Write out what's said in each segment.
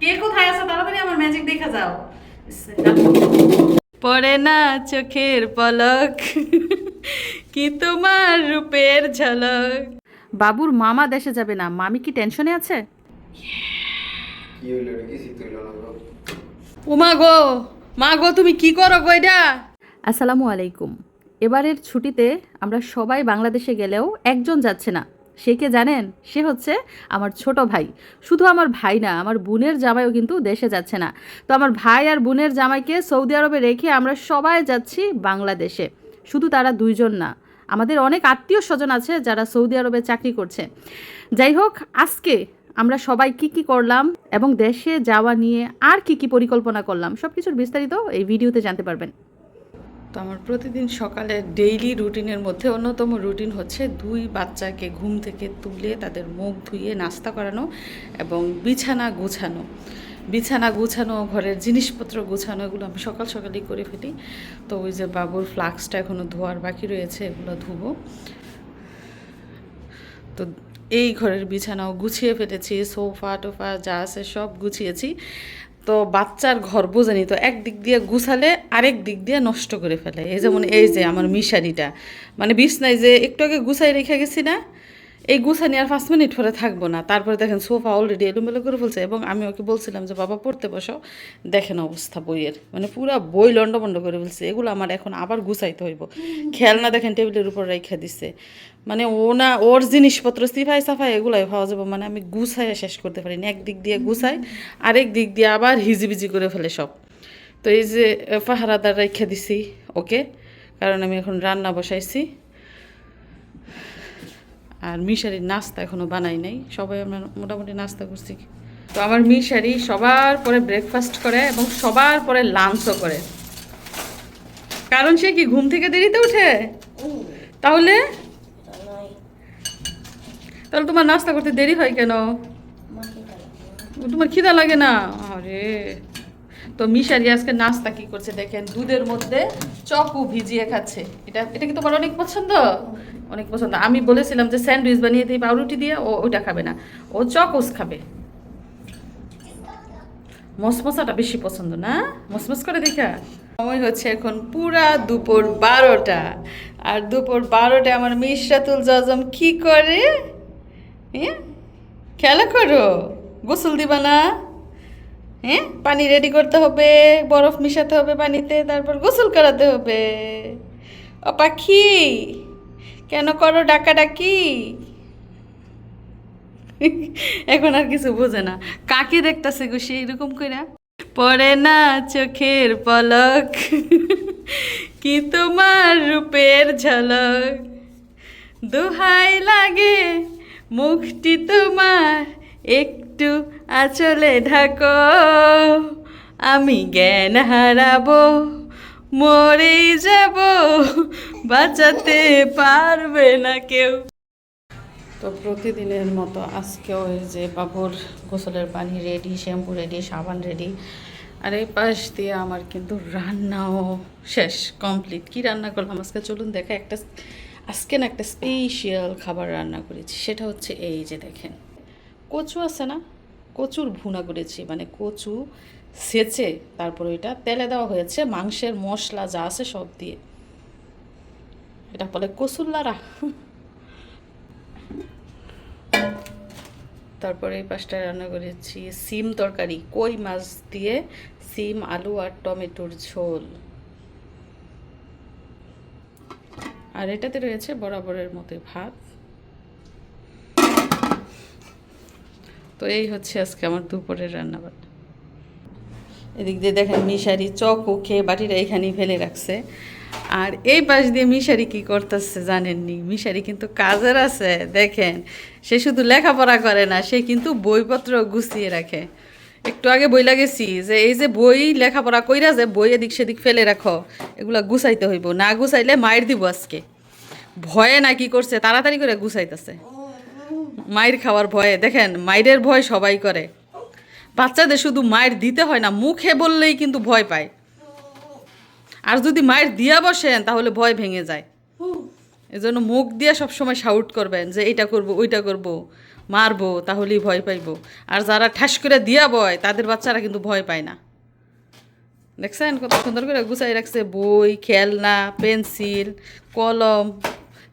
কে কোথায় আছে? তাড়াতাড়ি আমার ম্যাজিক দেখা যাও। পড়ে না চোখের পলক কি তোমার রূপের ঝলক? বাবুর মামা দেশে যাবে না মামি কি টেনশনে আছে? উমা গো মা গো তুমি কি করো গো এটা? আসসালামু আলাইকুম। এবারের ছুটিতে আমরা সবাই বাংলাদেশে গেলেও একজন যাচ্ছে না। সে কে জানেন? সে হচ্ছে আমার ছোট ভাই। শুধু আমার ভাই না, আমার বোনের জামাইও কিন্তু দেশে যাচ্ছে না। তো আমার ভাই আর বোনের জামাইকে সৌদি আরবে রেখে আমরা সবাই যাচ্ছি বাংলাদেশে। শুধু তারা দুইজন না, আমাদের অনেক আত্মীয় স্বজন আছে যারা সৌদি আরবে চাকরি করছে। যাই হোক, আজকে আমরা সবাই কি কি করলাম এবং দেশে যাওয়া নিয়ে আর কি কি পরিকল্পনা করলাম সব কিছুর বিস্তারিত এই ভিডিওতে জানতে পারবেন। তো আমার প্রতিদিন সকালে ডেইলি রুটিনের মধ্যে অন্যতম রুটিন হচ্ছে দুই বাচ্চাকে ঘুম থেকে তুলে তাদের মুখ ধুইয়ে নাস্তা করানো এবং বিছানা গুছানো। বিছানা গুছানো, ঘরের জিনিসপত্র গুছানো, এগুলো আমি সকাল সকালেই করে ফেলি। তো ওই যে বাবুর ফ্লাক্সটা এখনও ধোয়ার বাকি রয়েছে, এগুলো ধুবো। তো এই ঘরের বিছানাও গুছিয়ে ফেলেছি সোফা টোফা যা আছে সব গুছিয়েছি। তো বাচ্চার ঘর, বোঝেনি তো? এক দিক দিয়ে গুছালে আরেক দিক দিয়ে নষ্ট করে ফেলে। এই যেমন এই যে আমার মিশারিটা। মানে বিছনায় যে একটু আগে গুছাই রেখে গেছি না, এই গুছানি আর পাঁচ মিনিট পরে থাকব না। তারপরে দেখেন সোফা অলরেডি এলোমেলো করে ফেলছে এবং আমি ওকে বলছিলাম যে, বাবা, পড়তে বসো। দেখেন অবস্থা বইয়ের। মানে পুরো বই লন্ডভন্ড করে ফেলছে। এগুলো আমার এখন আবার গুছাইতে হইব। খেলনা দেখেন টেবিলের উপর রেখে দিছে। মানে ও না ওর জিনিসপত্র সিফাই সাফাই এগুলাই পাওয়া যাবে মানে আমি গুছাইয়া শেষ করতে পারি না এক দিক দিয়ে গুছাই আরেক দিক দিয়ে আবার হিজিবিজি করে ফেলে সব। তো এই যে পাহারাদার রেখে দিছি ওকে? কারণ আমি এখন রান্না বসাইছি। আর মিশারির নাস্তা এখনও বানাই নাই। সবাই আমরা মোটামুটি নাস্তা করছি। তো আমার মিশারি সবার পরে ব্রেকফাস্ট করে এবং সবার পরে লাঞ্চও করে। কারণ সে কি ঘুম থেকে দেরিতে উঠে? তাহলে তাহলে তোমার নাস্তা করতে দেরি হয় কেন? তোমার খিদা লাগে না? আরে, তো মিশারি আজকে নাস্তা কি করছে দেখেন? দুধের মধ্যে চকু ভিজিয়ে খাচ্ছে। এটা এটা কি তোমার অনেক পছন্দ? অনেক পছন্দ। আমি বলেছিলাম যে স্যান্ডউইচ বানিয়ে দিই, পাউরুটি দিয়ে, ও ওটা খাবে না। ও চকোস খাবে। মসমসাটা বেশি পছন্দ না? মসমস করে দেখা। সময় হচ্ছে এখন পুরা দুপুর বারোটা। আর দুপুর বারোটা আমার মিশরাতুল জজম কি করে? হ্যাঁ খেলা করো। গোসল দিবা না? হ্যাঁ পানি রেডি করতে হবে, বরফ মিশাতে হবে পানিতে, তারপর গোসল করাতে হবে। ও পাখি, কেন করো ডাকা ডাকি এখন আর কিছু বোঝে না। কাকে দেখতেছে গো সে এরকম কইরা? পড়ে না চোখের পলক, কি তোমার রূপের ঝলক? দোহাই লাগে মুখটি তোমার একটু আচলে ঢাকো। আমি জ্ঞান হারাবো মরেই যাব, বাঁচাতে পারবে না কেউ। তো প্রতিদিনের মতো আজকেও এই যে বাবুর গোসলের পানি রেডি, শ্যাম্পু রেডি, সাবান রেডি। আর এই পাশ দিয়ে আমার কিন্তু রান্নাও শেষ, কমপ্লিট। কি রান্না করলাম? আজকে চলুন দেখা একটা আজকে না একটা স্পেশাল খাবার রান্না করেছি, সেটা হচ্ছে এই যে দেখেন। কচু আছে না? কচুর ভুনা করেছি মানে কচু সেচে তারপর ওইটা তেলে দেওয়া হয়েছে, মাংসের মশলা যা আছে সব দিয়ে। এটা বলে কচুল্লারা তারপরে এই পাশটা রান্না করেছি, সিম তরকারি, কই মাছ দিয়ে সিম, আলু আর টমেটোর ঝোল। আর এটাতে রয়েছে বরাবরের মতো ভাত। তো এই হচ্ছে আজকে আমার দুপুরের রান্নাবান্না। এদিক দিয়ে দেখেন মিশারি চকও খেয়ে বাটিটা এখানেই ফেলে রাখছে। আর এই পাশ দিয়ে মিশারি কি করতেছে জানেননি? মিশারি কিন্তু কাজের আছে, দেখেন। সে শুধু লেখাপড়া করে না, সে কিন্তু বইপত্র গুছিয়ে রাখে। একটু আগে বই লাগেছি যে এই যে বই লেখাপড়া কইরা যে বই এদিক সেদিক ফেলে রাখো, এগুলা গুছাইতে হইব। না গুছাইলে মায়ের দিব আজকে। ভয়ে না কি করছে? তাড়াতাড়ি করে গুছাইতেছে। মায়ের খাওয়ার ভয়ে। দেখেন মায়ের ভয় সবাই করে। বাচ্চাদের শুধু মায়ের দিতে হয় না, মুখে বললেই কিন্তু ভয় পায়। আর যদি মায়ের দিয়া বসেন, তাহলে ভয় ভেঙে যায়। এই জন্য মুখ দিয়ে সবসময় শাউট করবেন যে এটা করব, ওইটা করব। মারবো, তাহলেই ভয় পাইবো। আর যারা ঠাস করে দিয়া বয়, তাদের বাচ্চারা কিন্তু ভয় পায় না। দেখছেন কত সুন্দর করে গুছাই রাখছে বই, খেলনা, পেন্সিল, কলম,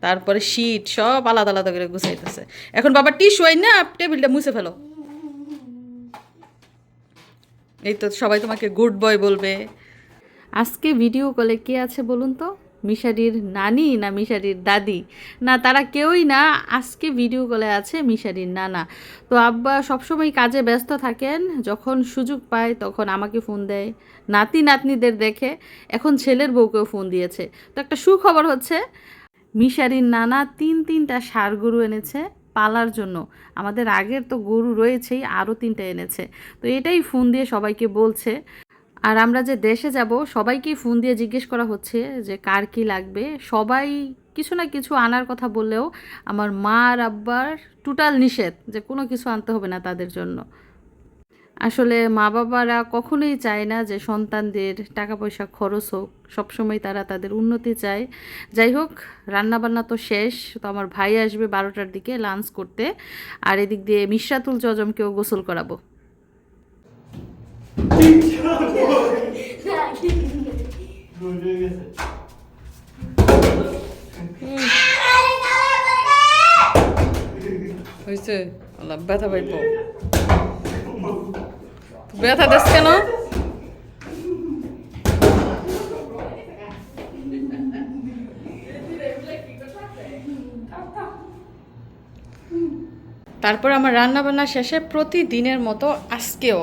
তারপরে শীট, সব আলাদা আলাদা করে গুছাইতেছে। এখন বাবা টিস্যু আই না, টেবিলটা মুছে ফেলো। এই তো সবাই তোমাকে গুড বয় বলবে। আজকে ভিডিও কলে কে আছে বলুন তো? মিশারির নানি না মিশারির দাদি? না, তারা কেউই না। আজকে ভিডিও কলে আছে মিশারির নানা। তো আব্বা সবসময় কাজে ব্যস্ত থাকেন। যখন সুযোগ পায় তখন আমাকে ফোন দেয়। নাতি নাতনিদের দেখে। এখন ছেলের বউকেও ফোন দিয়েছে। তো একটা সুখবর হচ্ছে, মিশারির নানা তিন তিনটা ষাঁড় গরু এনেছে পালার জন্য। আমাদের আগের তো গরু রয়েছেই, আরও তিনটা এনেছে। তো এটাই ফোন দিয়ে সবাইকে বলছে। আর আমরা যে দেশে যাব, সবাইকেই ফোন দিয়ে জিজ্ঞেস করা হচ্ছে যে কার কি লাগবে। সবাই কিছু না কিছু আনার কথা বললেও আমার মা আর আব্বার টোটাল নিষেধ যে কোনো কিছু আনতে হবে না তাদের জন্য। আসলে মা বাবারা কখনোই চায় না যে সন্তানদের টাকা পয়সা খরচ হোক, সবসময় তারা তাদের উন্নতি চায়। যাই হোক, রান্নাবান্না তো শেষ, তো আমার ভাই আসবে বারোটার দিকে লাঞ্চ করতে। আর এদিক দিয়ে মিশরাতুল জজমকেও গোসল করাবো। হয়েছে। আল্লাহ, ব্যথা পাইব। ব্যথা দেশ কেন? তারপর আমার রান্না বান্না শেষে প্রতিদিনের মতো আজকেও।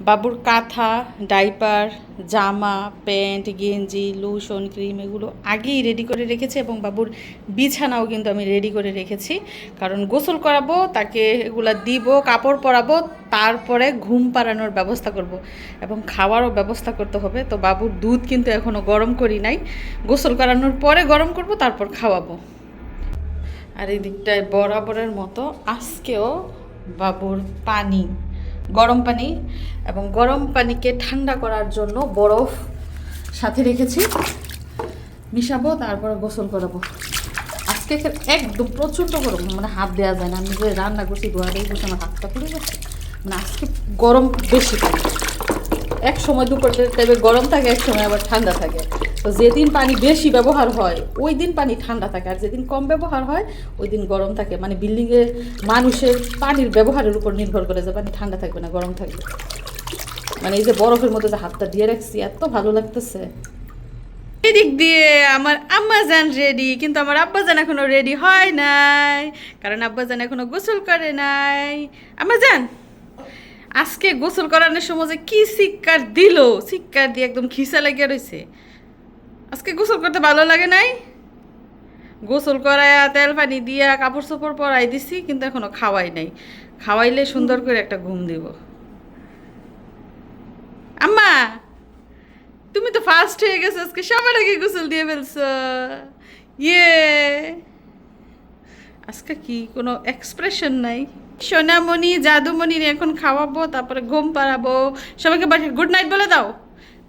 বাবুর কাঁথা, ডাইপার, জামা, প্যান্ট, গেঞ্জি, লোশন, ক্রিম এগুলো আগেই রেডি করে রেখেছি এবং বাবুর বিছানাও কিন্তু আমি রেডি করে রেখেছি। কারণ গোসল করাবো, তাকে এগুলা দিব, কাপড় পরাবো, তারপরে ঘুম পাড়ানোর ব্যবস্থা করব এবং খাওয়ারও ব্যবস্থা করতে হবে। তো বাবুর দুধ কিন্তু এখনও গরম করি নাই। গোসল করানোর পরে গরম করব, তারপর খাওয়াবো। আর এই দিকটায় বরাবরের মতো আজকেও বাবুর পানি। গরম পানি এবং গরম পানিকে ঠান্ডা করার জন্য বরফ সাথে রেখেছি। মিশাবো, তারপরে গোসল করাবো। আজকে একদম প্রচণ্ড গরম মানে হাত দেওয়া যায় না। আমি যে রান্না করছি ধোয়া দিয়ে বসে আমার হাতটা পুড়ে যাচ্ছে মানে আজকে গরম বেশি। থাকে এক সময় দুপুর টাইমে গরম থাকে, এক সময় আবার ঠান্ডা থাকে। তো যেদিন পানি বেশি ব্যবহার হয়, ওই দিন পানি ঠান্ডা থাকে। আর যেদিন কম ব্যবহার হয়, ওই দিন গরম থাকে। মানে বিল্ডিংয়ে মানুষের পানির ব্যবহারের উপর নির্ভর করে যে পানি ঠান্ডা থাকবে না, গরম থাকবে। মানে এই যে বরফের মধ্যে যে হাতটা দিয়ে রাখছি, এত ভালো লাগতেছে। এদিক দিয়ে আমার আম্মাজান রেডি কিন্তু আমার আব্বাজান এখনও রেডি হয় নাই। কারণ আব্বাজান এখনও গোসল করে নাই। আম্মাজান আজকে গোসল করানোর সময় যে কি শিক্ষার দিল? শিক্ষার দিয়ে একদম খিসা লেগে রয়েছে আজকে গোসল করতে ভালো লাগে নাই? গোসল করায়া তেল পানি দিয়া কাপড় চোপড় পরাই দিছি, কিন্তু এখনও খাওয়াই নাই। খাওয়াইলে সুন্দর করে একটা ঘুম দিব। আম্মা, তুমি তো ফার্স্ট হয়ে গেছো, আজকে সবার আগে গোসল দিয়ে ফেলছো। ইয়ে। আজকে কি কোনো এক্সপ্রেশন নাই? সোনামণি জাদুমণি এখন খাওয়াবো, তারপরে ঘুম পাড়াবো। সবাইকে গুড নাইট বলে দাও।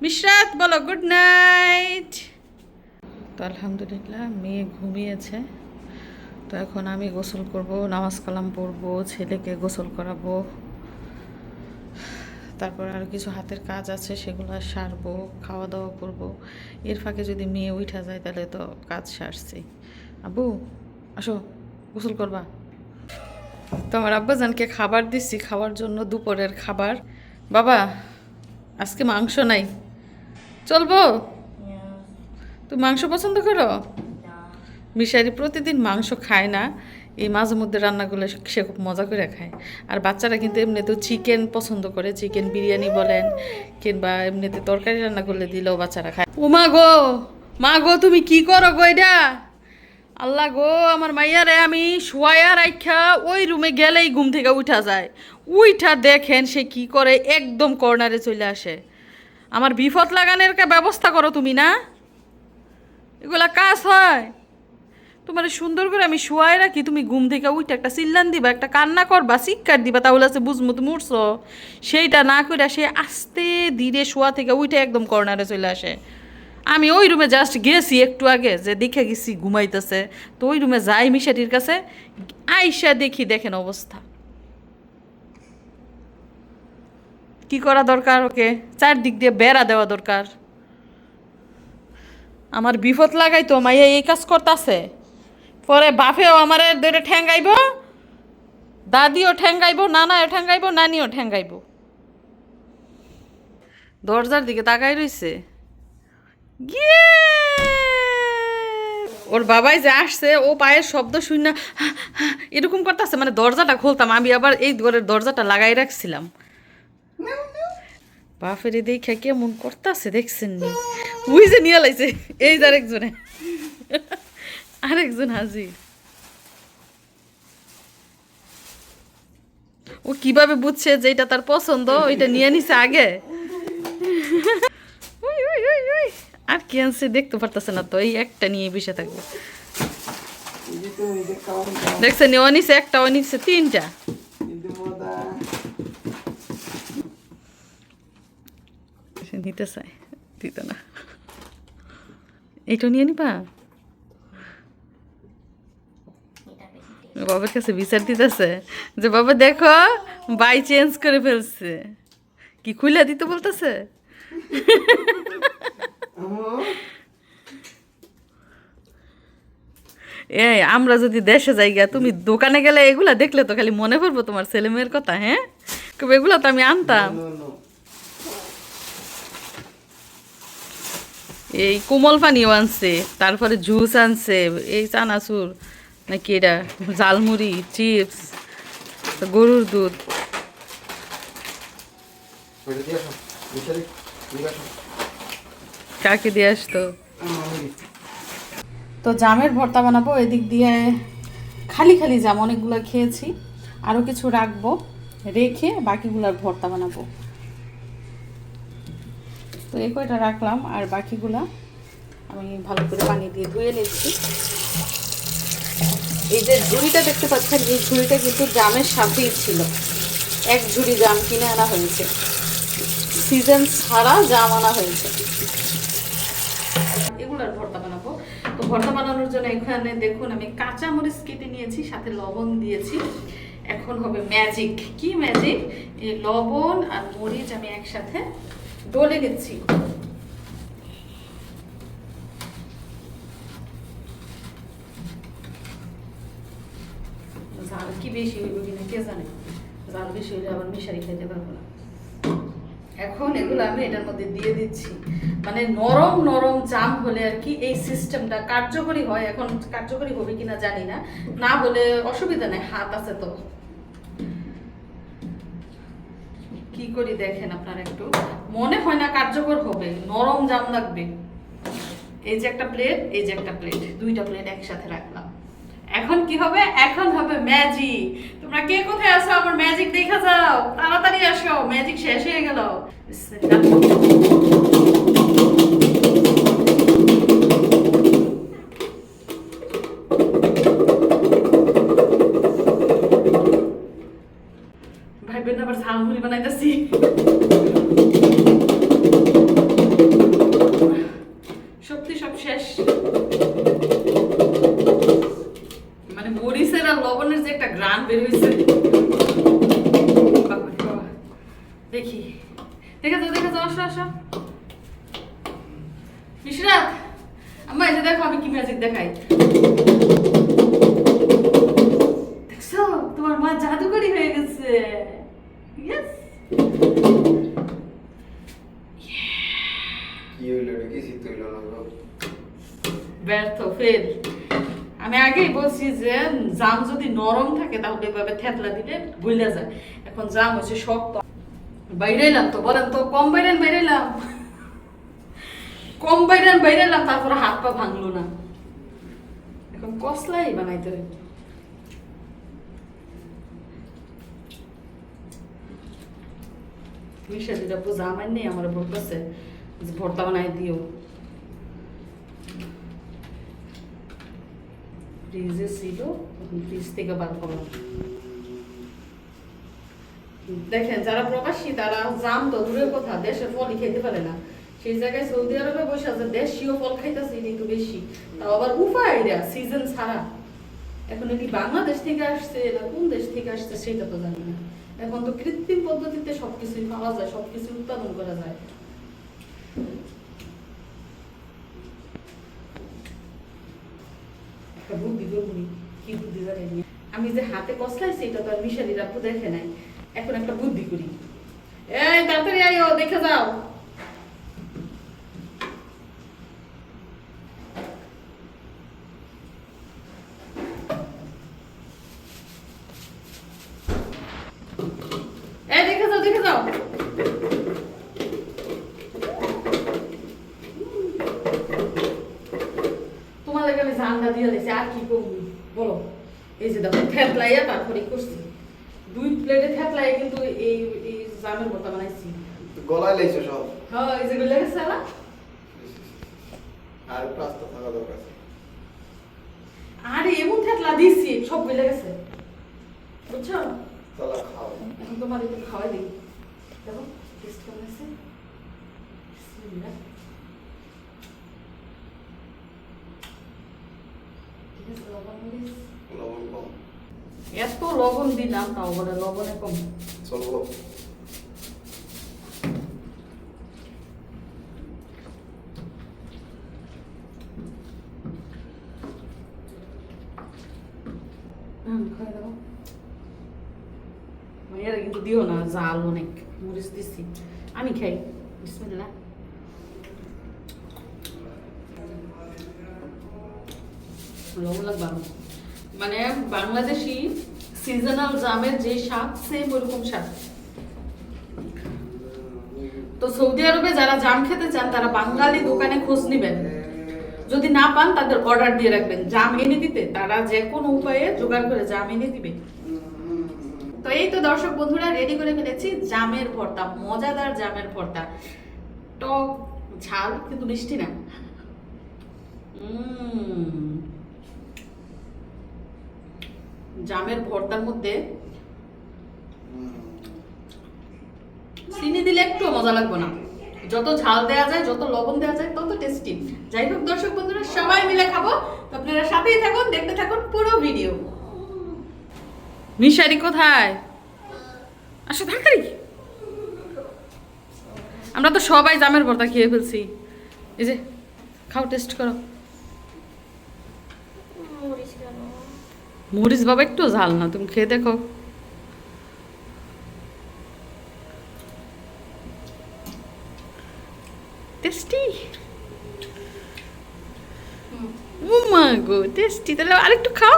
মিশরাত, বলো গুড নাইট তো আলহামদুলিল্লাহ, মেয়ে ঘুমিয়েছে। তো এখন আমি গোসল করব, নামাজ কালাম পড়ব, ছেলেকে গোসল করাবো। তারপর আর কিছু হাতের কাজ আছে, সেগুলো সারবো খাওয়া দাওয়া করব। এর ফাঁকে যদি মেয়ে উঠা যায়, তাহলে তো কাজ সারছি। আবু আসো, গোসল করবা। তো আমার আব্বাজানকে খাবার দিচ্ছি খাওয়ার জন্য দুপুরের খাবার। বাবা, আজকে মাংস নাই। চলবো? তুমি মাংস পছন্দ করো? মিশারি প্রতিদিন মাংস খায় না। এই মাঝে মধ্যে রান্নাগুলো সে খুব মজা করে খায়। আর বাচ্চারা কিন্তু এমনিতেও চিকেন পছন্দ করে। চিকেন বিরিয়ানি বলেন, কিংবা এমনিতে তরকারি রান্না করলে দিলেও বাচ্চারা খায়। ও মা গো! মা গো, তুমি কি করো গো এটা? আল্লাহ গো, আমার মাইয়ারে আমি শোয়া রাখা ওই রুমে গেলেই ঘুম থেকে উঠা যায়। উইঠা দেখেন সে কি করে একদম কর্নারে চলে আসে। আমার বিপদ লাগানোর ব্যবস্থা করো তুমি না? এগুলা কাজ হয়। তোমার সুন্দর করে আমি শোয়াই রাখি, তুমি ঘুম থেকে উঠে একটা চিল্লান দিবা, একটা কান্না করবা শিক্ষার দিবা, তাহলে আছে বুঝমু তুমি উঠছো সেইটা না করে সে আস্তে ধীরে শোয়া থেকে উঠে একদম কর্নারে চলে আসে। আমি ওই রুমে জাস্ট গেছি একটু আগে, যে দেখে গেছি ঘুমাইতেছে। তো ওই রুমে যাই মিশাটির কাছে, আইসা দেখি দেখেন অবস্থা। কি করা দরকার ওকে? চারদিক দিয়ে বেড়া দেওয়া দরকার। আমার বিপদ লাগাই তো মাইয়া এই কাজ করতেছে। পরে বাপেও আমার ধরে ঠ্যাঙ্গাইব, দাদিও ঠ্যাঙ্গাইব নানাও ঠ্যাঙ্গাইব, নানিও ঠ্যাঙ্গাইব। দরজার দিকে তাকাই গিয়ে ওর বাবাই যে আসছে, ও পায়ের শব্দ শুন না এরকম করতেছে মানে দরজাটা খুলতাম, আমি আবার এই ঘরের দরজাটা লাগাই রাখছিলাম। বাপের দেখে কেমন করতেছে, দেখছেন নি? উই যে নিয়ে লাইছে, এই যে আরেকজনে। আরেকজন হাজির। ও কীভাবে বুঝছে যে এটা তার পছন্দ, ওইটা নিয়ে নিছে আগে? আর কি আনছে দেখতে পারতেছে না তো, এই একটা নিয়ে বসে থাকবে। দেখছেন ও নিছে একটা নিছে তিনটা। নিতে চায়, দিত না। এইটা নিয়ে নিবা? বাবার কাছে বিচার দিতেছে, যে বাবা দেখো, বাই চেঞ্জ করে ফেলছে। কি খুলে দিতে বলতেছে? এই আমরা যদি দেশে যাই গিয়া তুমি দোকানে গেলে এগুলা দেখলে তো খালি মনে পড়ব তোমার ছেলে মেয়ের কথা হ্যাঁ? কবে এগুলা তো আমি আনতাম। এই কোমল পানিও আনছে তারপরে জুস আনছে এই চানাচুর নাকি এটা ঝালমুড়ি চিপস গরুর দুধ ওইটা দিয়ে আসো মিশালি দিয়ে আসো কাকে দিয়ে আসতো? তো জামের ভর্তা বানাবো, এদিক দিয়ে খালি খালি জাম, অনেকগুলো খেয়েছি। আরও কিছু রাখব, রেখে বাকিগুলার ভর্তা বানাবো। তো এই কয়টা রাখলাম, আর বাকিগুলা আমি ভালো করে পানি দিয়ে ধুয়ে নিচ্ছি। এই যে ঝুড়িটা দেখতে পাচ্ছেন, এই ঝুড়িটা কিন্তু জামের সাথেই ছিল। এক ঝুড়ি জাম কিনে আনা হয়েছে। সিজন ছাড়া জাম আনা হয়েছে এগুলার ভর্তা বানাবো তো ভর্তা বানানোর জন্য এখানে দেখুন, আমি কাঁচা মরিচ কেটে নিয়েছি, সাথে লবণ দিয়েছি। এখন হবে ম্যাজিক কি ম্যাজিক এই লবণ আর মরিচ আমি একসাথে ডলে নিচ্ছি। ঝাল কি বেশি হইব কিনা কে জানে? জাল বেশি হইলে আবার মিশারি খাইতে পারব না। এখন এগুলো আমি এটার মধ্যে দিয়ে দিচ্ছি। মানে নরম নরম জাম হলে আর কি এই সিস্টেমটা কার্যকরী হয়। এখন কার্যকরী হবে কিনা জানি না। না হলে অসুবিধা নেই, হাত আছে তো। কি করি দেখেন আপনারা একটু। মনে হয় না কার্যকর হবে, নরম জাম লাগবে। এই যে একটা প্লেট এই যে একটা প্লেট দুইটা প্লেট একসাথে রাখলাম। এখন কি হবে? এখন হবে ম্যাজিক তোমরা কে কোথায় আছো? আমার ম্যাজিক দেখা যাও। তাড়াতাড়ি আসো। ম্যাজিক শেষ হয়ে গেল। সত্যি সব শেষ মানে মরিচের আর লবণের যে একটা গ্রান বের হয়েছে যদি নরম থাকে, তাহলে এভাবে থেতলা দিলে গইলা যায়। এখন জাম হচ্ছে শক্ত বাইরে এলাম তো, বলেন তো, কম বাইরেন বাইরে এলাম কম বাইরেন বাইরে এলাম তারপরে হাত পা ভাঙলো না। এখন কসলাই বানাইতে হবে। মিশা যেটা বোঝা আমার নেই, আমার বলতেছে ভর্তা বানাই দিও। ফ্রিজে ছিল ফ্রিজ থেকে বার করলাম দেখেন, যারা প্রবাসী, তারা জাম তো, দূরের কথা দেশের ফলই খেতে পারে না। সেই জায়গায় সৌদি আরবে বসে আছে, দেশীয় ফল খাইতেছে এটাই তো বেশি। তাও আবার উপায় দেয়া সিজন ছাড়া। এখন এটি বাংলাদেশ থেকে আসছে না কোন দেশ থেকে আসছে সেটা তো জানি না। এখন তো কৃত্রিম পদ্ধতিতে সবকিছুই পাওয়া যায় সবকিছু উৎপাদন করা যায়। একটা বুদ্ধি করবি কি বুদ্ধি জানি। আমি। যে হাতে কসলাইছি এটা তো আর মিশালি রাখব দেখে নাই। এখন একটা বুদ্ধি করি। এই তাড়াতাড়ি আইও, দেখে যাও এই দেখে যাও দেখে যাও তোমার লাগে দিয়ে দিয়েছি আর কি করব? বলো। এই যে দেখো থেতলাইয়া তারপরে করছি। দুই প্লেটে থেতলাইয়া কিন্তু এই এই জামের মতো বানাইছি। গলায় সব? হ্যাঁ এই যে গুলো গেছে না আর থাকা দরকার। আর এমন থেতলা দিছি সব গলে গেছে। বুঝছ? খাও। এখন তোমার একটু খাওয়াই দিই। দেখো টেস্ট কেমন আছে লবণ কম এত লবণ দিলাম তাও বলে লবণে কম। চলবো হুম খাই দাও মায়েরা কিন্তু দিও না জাল অনেক। মরিচ দিছি। আমি খাই। বিসমিল্লাহ লবণ লাগবে আরও। মানে বাংলাদেশি সিজনাল জামের যে স্বাদ সেম ওরকম স্বাদ। তো সৌদি আরবে যারা জাম খেতে চান, তারা বাঙালি দোকানে খোঁজ নেবেন। যদি না পান, তাদের অর্ডার দিয়ে রাখবেন। জাম এনে দিতে তারা যে কোনো উপায়ে জোগাড় করে জাম এনে দিবে। তো এই তো দর্শক বন্ধুরা রেডি করে ফেলেছি জামের ভর্তা, মজাদার জামের ভর্তা। টক ঝাল, কিন্তু মিষ্টি না। উম। জামের ভর্তার মধ্যে চিনি দিলে একটু মজা লাগবে না। যত ঝাল দেওয়া যায় যত লবণ দেওয়া যায় তত টেস্টি যাই হোক দর্শক বন্ধুরা সবাই মিলে খাব। তো আপনারা সাথেই থাকুন দেখতে থাকুন পুরো ভিডিও মিশারি কোথায়? আসো তাড়াতাড়ি। আমরা তো সবাই জামের ভর্তা খেয়ে ফেলছি। এই যে খাও টেস্ট করো মরিচ কেন মরিচ বাবা, একটু ঝাল না, তুমি খেয়ে দেখো। টেস্টি? ও মা গো, টেস্টি। তাহলে আরেকটু খাও।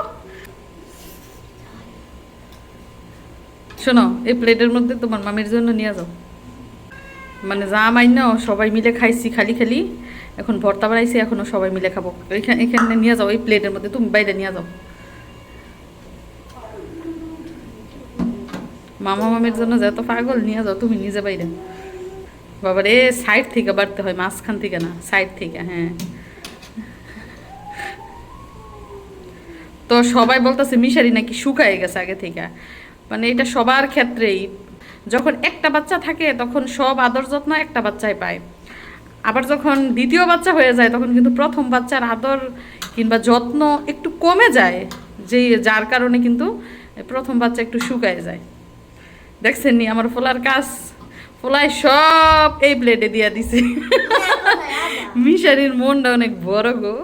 শোনো, এই প্লেটের মধ্যে তোমার মামির জন্য নিয়ে যাও। মানে যা মাইন সবাই মিলে খাইছি, খালি খালি। এখন ভর্তা বানাইছি, এখনও সবাই মিলে খাব। এখানে এখানে নিয়ে যাও, এই প্লেটের মধ্যে। তুমি বাইরে নিয়ে যাও। মামা মামির জন্য যত পাগল, নিয়ে যাও, তুমি নিজে বাইরে। বাবার এ সাইড থেকে বাড়তে হয়, মাঝখান থেকে না, সাইড থেকে হ্যাঁ। তো সবাই বলতেছে, মিশারি নাকি শুকায় গেছে আগে থেকে। মানে এটা সবার ক্ষেত্রেই। যখন একটা বাচ্চা থাকে, তখন সব আদর যত্ন একটা বাচ্চাই পায়। আবার যখন দ্বিতীয় বাচ্চা হয়ে যায়, তখন কিন্তু প্রথম বাচ্চার আদর কিংবা যত্ন একটু কমে যায় যে যার কারণে কিন্তু প্রথম বাচ্চা একটু শুকায় যায়। দেখছেন নি আমার ফোলার কাজ? ফোলায় সব এই প্লেটে দিয়া দিছে। মিশারির মনটা অনেক বড় গো।